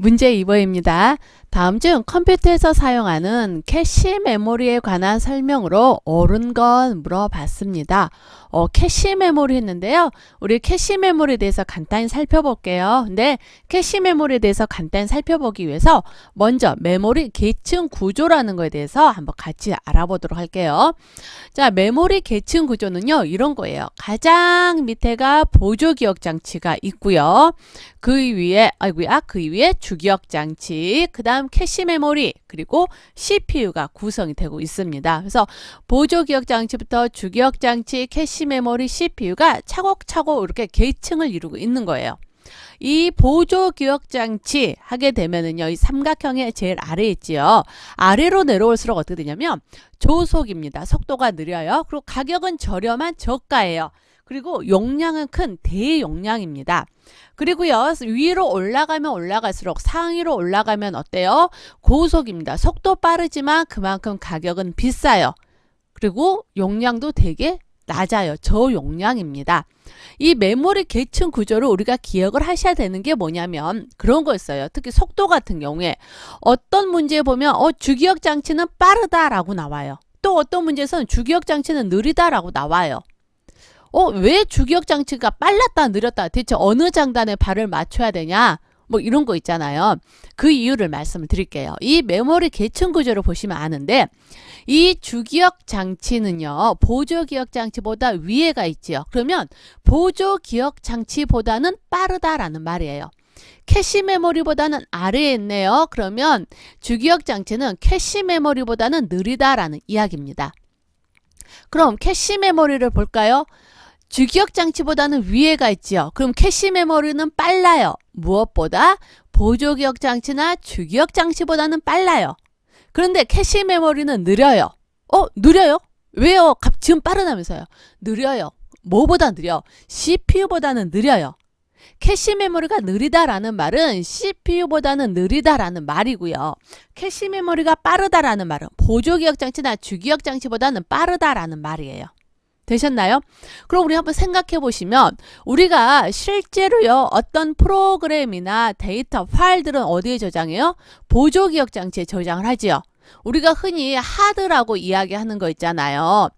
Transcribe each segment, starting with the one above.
문제 2번입니다. 다음 중 컴퓨터에서 사용하는 캐시 메모리에 관한 설명으로 옳은 건 물어봤습니다. 어, 캐시 메모리 했는데요. 우리 캐시 메모리에 대해서 간단히 살펴볼게요. 근데 캐시 메모리에 대해서 간단히 살펴보기 위해서 먼저 메모리 계층 구조라는 거에 대해서 한번 같이 알아보도록 할게요. 자, 메모리 계층 구조는요. 이런 거예요. 가장 밑에가 보조 기억 장치가 있고요. 그 위에 아이고야, 그 위에 주기억 장치, 그다음 캐시 메모리, 그리고 CPU가 구성이 되고 있습니다. 그래서 보조 기억 장치부터 주기억 장치, 캐시 메모리, CPU가 차곡차곡 이렇게 계층을 이루고 있는 거예요. 이 보조 기억 장치 하게 되면은요, 이 삼각형의 제일 아래에 있지요. 아래로 내려올수록 어떻게 되냐면 조속입니다. 속도가 느려요. 그리고 가격은 저렴한 저가예요. 그리고 용량은 큰 대용량입니다. 그리고요, 위로 올라가면 올라갈수록 상위로 올라가면 어때요? 고속입니다. 속도 빠르지만 그만큼 가격은 비싸요. 그리고 용량도 되게 낮아요. 저용량입니다. 이 메모리 계층 구조를 우리가 기억을 하셔야 되는 게 뭐냐면 그런 거였어요. 특히 속도 같은 경우에 어떤 문제에 보면 어, 주기억 장치는 빠르다라고 나와요. 또 어떤 문제에서는 주기억 장치는 느리다라고 나와요. 어, 왜 주기억 장치가 빨랐다, 느렸다, 대체 어느 장단에 발을 맞춰야 되냐? 뭐 이런 거 있잖아요. 그 이유를 말씀을 드릴게요. 이 메모리 계층 구조를 보시면 아는데 이 주기억 장치는요. 보조 기억 장치보다 위에가 있지요. 그러면 보조 기억 장치보다는 빠르다라는 말이에요. 캐시 메모리보다는 아래에 있네요. 그러면 주기억 장치는 캐시 메모리보다는 느리다라는 이야기입니다. 그럼 캐시 메모리를 볼까요? 주기억 장치보다는 위에가 있지요. 그럼 캐시 메모리는 빨라요. 무엇보다 보조 기억 장치나 주기억 장치보다는 빨라요. 그런데 캐시 메모리는 느려요. 어, 느려요? 왜요? 지금 빠르다면서요. 느려요. 뭐보다 느려? CPU보다는 느려요. 캐시 메모리가 느리다라는 말은 CPU보다는 느리다라는 말이고요. 캐시 메모리가 빠르다라는 말은 보조 기억 장치나 주기억 장치보다는 빠르다라는 말이에요. 되셨나요? 그럼 우리 한번 생각해 보시면 우리가 실제로요 어떤 프로그램이나 데이터 파일들은 어디에 저장해요? 보조 기억 장치에 저장을 하지요. 우리가 흔히 하드라고 이야기하는 거 있잖아요.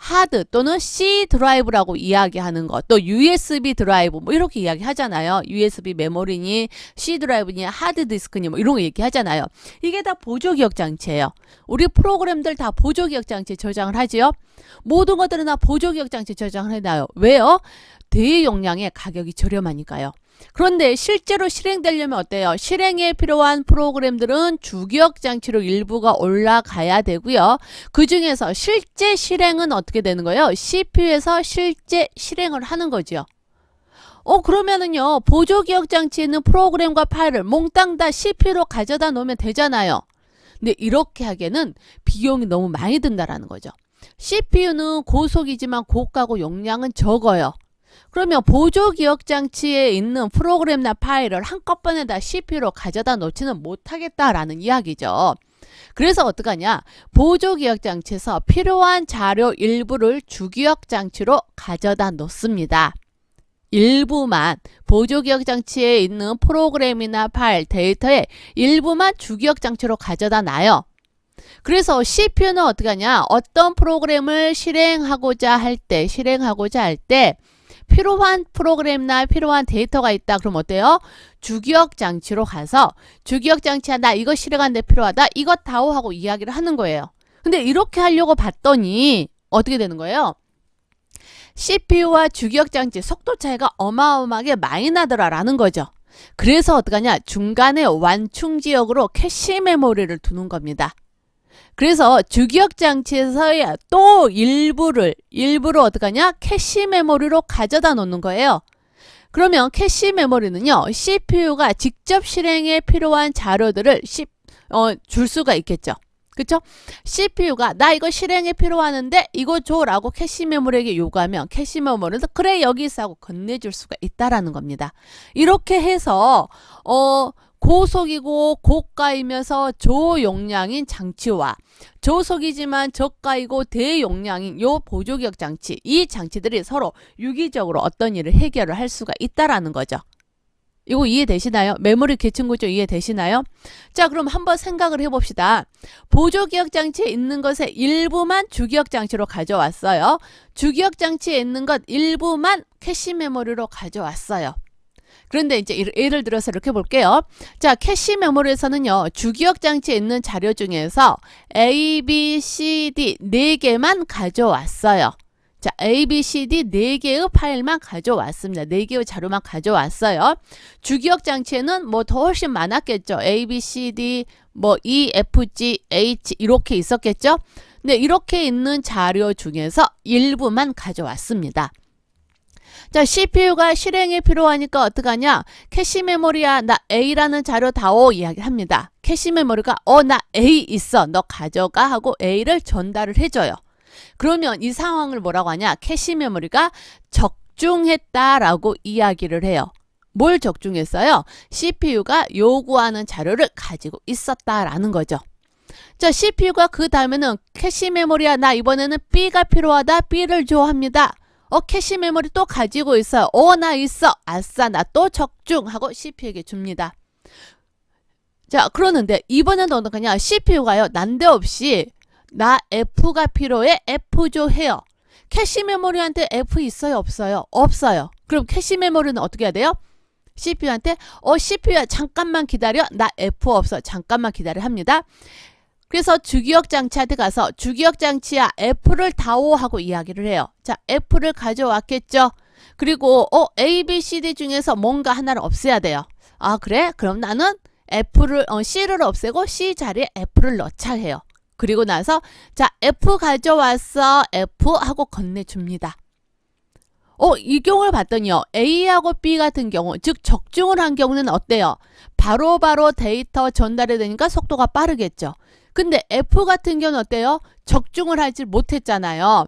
하드 또는 C 드라이브라고 이야기하는 것, 또 USB 드라이브 뭐 이렇게 이야기하잖아요. USB 메모리니 C 드라이브니 하드 디스크니 뭐 이런 거 얘기하잖아요. 이게 다 보조 기억 장치예요. 우리 프로그램들 다 보조 기억 장치에 저장을 하지요. 모든 것들은 다 보조 기억 장치에 저장을 해놔요. 왜요? 대용량의 가격이 저렴하니까요. 그런데 실제로 실행되려면 어때요? 실행에 필요한 프로그램들은 주기억 장치로 일부가 올라가야 되고요. 그 중에서 실제 실행은 어떻게 되는 거예요? CPU에서 실제 실행을 하는 거죠. 어 그러면은요 보조 기억 장치에 있는 프로그램과 파일을 몽땅 다 CPU로 가져다 놓으면 되잖아요. 근데 이렇게 하기에는 비용이 너무 많이 든다라는 거죠. CPU는 고속이지만 고가고 용량은 적어요. 그러면 보조 기억 장치에 있는 프로그램이나 파일을 한꺼번에 다 CPU로 가져다 놓지는 못하겠다라는 이야기죠. 그래서 어떡하냐? 보조 기억 장치에서 필요한 자료 일부를 주기억 장치로 가져다 놓습니다. 일부만 보조 기억 장치에 있는 프로그램이나 파일, 데이터의 일부만 주기억 장치로 가져다 놔요. 그래서 CPU는 어떻게 하냐? 어떤 프로그램을 실행하고자 할 때, 실행하고자 할 때 필요한 프로그램이나 필요한 데이터가 있다. 그럼 어때요? 주기억 장치로 가서 주기억 장치야 나 이거 실행하는데 필요하다. 이것 다오 하고 이야기를 하는 거예요. 근데 이렇게 하려고 봤더니 어떻게 되는 거예요? CPU와 주기억 장치 속도 차이가 어마어마하게 많이 나더라라는 거죠. 그래서 어떡하냐? 중간에 완충 지역으로 캐시 메모리를 두는 겁니다. 그래서 주기억 장치에서의 또 일부를 일부를 어떡하냐? 캐시 메모리로 가져다 놓는 거예요. 그러면 캐시 메모리는요. CPU가 직접 실행에 필요한 자료들을 시, 어, 줄 수가 있겠죠. 그쵸? CPU가 나 이거 실행에 필요하는데 이거 줘라고 캐시 메모리에게 요구하면 캐시 메모리는 그래 여기 있어 하고 건네줄 수가 있다라는 겁니다. 이렇게 해서 어 고속이고 고가이면서 저용량인 장치와 저속이지만 저가이고 대용량인 요 보조기억 장치 이 장치들이 서로 유기적으로 어떤 일을 해결을 할 수가 있다라는 거죠. 이거 이해되시나요? 메모리 계층 구조 이해되시나요? 자, 그럼 한번 생각을 해봅시다. 보조 기억 장치에 있는 것의 일부만 주기억 장치로 가져왔어요. 주기억 장치에 있는 것 일부만 캐시 메모리로 가져왔어요. 그런데 이제 일- 예를 들어서 이렇게 볼게요. 자, 캐시 메모리에서는요, 주기억 장치에 있는 자료 중에서 A, B, C, D 네 개만 가져왔어요. 자, A, B, C, D 네 개의 파일만 가져왔습니다. 네 개의 자료만 가져왔어요. 주기억 장치에는 뭐 더 훨씬 많았겠죠. A, B, C, D, 뭐 E, F, G, H 이렇게 있었겠죠. 근데 이렇게 있는 자료 중에서 일부만 가져왔습니다. 자, CPU가 실행이 필요하니까 어떡하냐? 캐시 메모리야, 나 A라는 자료 다오 이야기를 합니다. 캐시 메모리가 어, 나 A 있어. 너 가져가 하고 A를 전달을 해줘요. 그러면 이 상황을 뭐라고 하냐? 캐시 메모리가 적중했다라고 이야기를 해요. 뭘 적중했어요? CPU가 요구하는 자료를 가지고 있었다라는 거죠. 자, CPU가 그 다음에는 캐시 메모리야, 나 이번에는 B가 필요하다. B를 줘 합니다. 어, 캐시 메모리 또 가지고 있어요. 어, 나 있어. 아싸, 나 또 적중 하고 CPU에게 줍니다. 자, 그러는데 이번에는 어떡하냐? CPU가요, 난데없이 나 F가 필요해. F 줘 해요. 캐시 메모리한테 F 있어요? 없어요? 없어요. 그럼 캐시 메모리는 어떻게 해야 돼요? CPU한테 어 CPU야 잠깐만 기다려 나 F 없어 잠깐만 기다려 합니다. 그래서 주기억 장치한테 가서 주기억 장치야 F를 다오 하고 이야기를 해요. 자 F를 가져왔겠죠. 그리고 어 A, B, C, D 중에서 뭔가 하나를 없애야 돼요. 아 그래? 그럼 나는 F를 어, C를 없애고 C 자리에 F를 넣자 해요. 그리고 나서 자 F 가져왔어 F 하고 건네줍니다. 어, 이 경우를 봤더니요. A하고 B 같은 경우, 즉 적중을 한 경우는 어때요? 바로바로 데이터 전달이 되니까 속도가 빠르겠죠. 근데 F 같은 경우는 어때요? 적중을 하지 못했잖아요.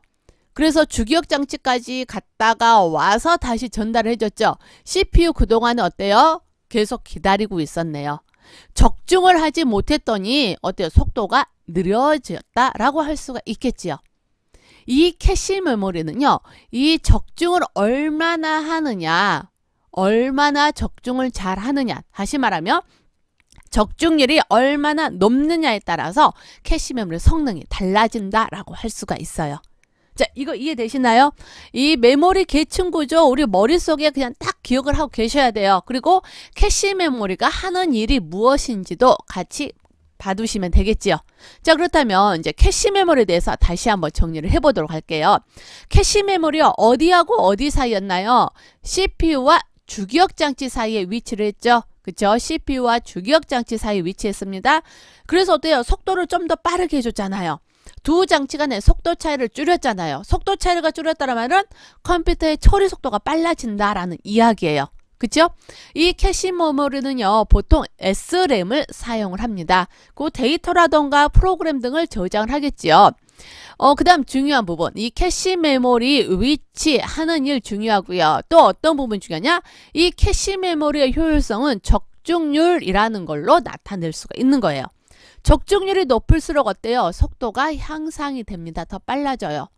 그래서 주기억 장치까지 갔다가 와서 다시 전달을 해줬죠. CPU 그동안은 어때요? 계속 기다리고 있었네요. 적중을 하지 못했더니 어때요? 속도가 느려졌다라고 할 수가 있겠지요. 이 캐시 메모리는요, 이 적중을 얼마나 하느냐, 얼마나 적중을 잘 하느냐, 다시 말하면 적중률이 얼마나 높느냐에 따라서 캐시 메모리 성능이 달라진다라고 할 수가 있어요. 자, 이거 이해되시나요? 이 메모리 계층 구조 우리 머릿속에 그냥 딱 기억을 하고 계셔야 돼요. 그리고 캐시 메모리가 하는 일이 무엇인지도 같이 봐두시면 되겠지요. 자, 그렇다면 이제 캐시 메모리에 대해서 다시 한번 정리를 해보도록 할게요. 캐시 메모리가 어디하고 어디 사이였나요? CPU와 주기억 장치 사이에 위치를 했죠. 그쵸? CPU와 주기억 장치 사이에 위치했습니다. 그래서 어때요? 속도를 좀 더 빠르게 해줬잖아요. 두 장치 간의 속도 차이를 줄였잖아요. 속도 차이가 줄였다는 말은 컴퓨터의 처리 속도가 빨라진다라는 이야기예요. 그쵸? 이 캐시 메모리는요, 보통 SRAM을 사용을 합니다. 그 데이터라던가 프로그램 등을 저장을 하겠지요. 어, 그 다음 중요한 부분. 이 캐시 메모리 위치 하는 일 중요하고요. 또 어떤 부분 중요하냐? 이 캐시 메모리의 효율성은 적중률이라는 걸로 나타낼 수가 있는 거예요. 적중률이 높을수록 어때요? 속도가 향상이 됩니다. 더 빨라져요.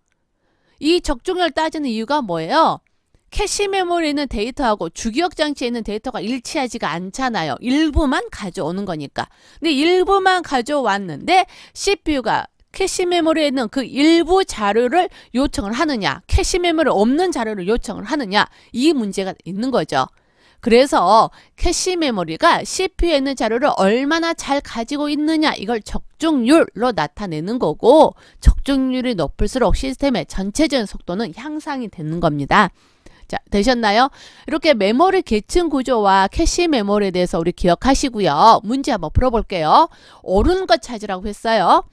이 적중률 따지는 이유가 뭐예요? 캐시 메모리에 있는 데이터하고 주기억 장치에 있는 데이터가 일치하지가 않잖아요. 일부만 가져오는 거니까. 근데 일부만 가져왔는데 CPU가 캐시 메모리에 있는 그 일부 자료를 요청을 하느냐, 캐시 메모리 없는 자료를 요청을 하느냐, 이 문제가 있는 거죠. 그래서 캐시 메모리가 CPU에 있는 자료를 얼마나 잘 가지고 있느냐 이걸 적중률로 나타내는 거고 적중률이 높을수록 시스템의 전체적인 속도는 향상이 되는 겁니다. 자, 되셨나요? 이렇게 메모리 계층 구조와 캐시 메모리에 대해서 우리 기억하시고요. 문제 한번 풀어볼게요. 옳은 것 찾으라고 했어요.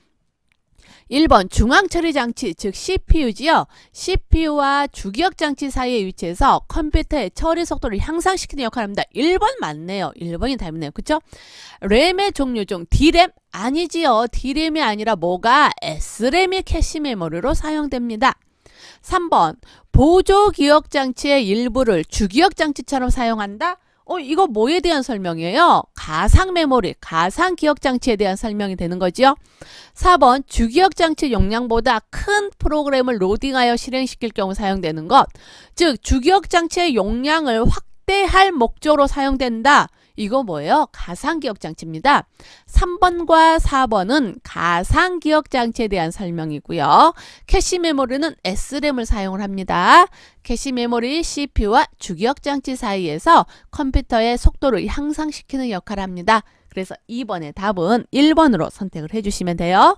1번 중앙 처리 장치 즉 CPU지요. CPU와 주기억 장치 사이에 위치해서 컴퓨터의 처리 속도를 향상시키는 역할을 합니다. 1번 맞네요. 1번이 답이네요. 그쵸? 램의 종류 중 D램 아니지요. D램이 아니라 뭐가 S램이 캐시 메모리로 사용됩니다. 3번 보조 기억 장치의 일부를 주기억 장치처럼 사용한다. 어, 이거 뭐에 대한 설명이에요? 가상 메모리, 가상 기억 장치에 대한 설명이 되는 거지요. 4번 주기억 장치 용량보다 큰 프로그램을 로딩하여 실행시킬 경우 사용되는 것. 즉 주기억 장치의 용량을 확 확대할 목적으로 사용된다. 이거 뭐예요? 가상기억장치입니다. 3번과 4번은 가상기억장치에 대한 설명이고요. 캐시 메모리는 SRAM을 사용을 합니다. 캐시 메모리 CPU와 주기억장치 사이에서 컴퓨터의 속도를 향상시키는 역할을 합니다. 그래서 2번의 답은 1번으로 선택을 해주시면 돼요.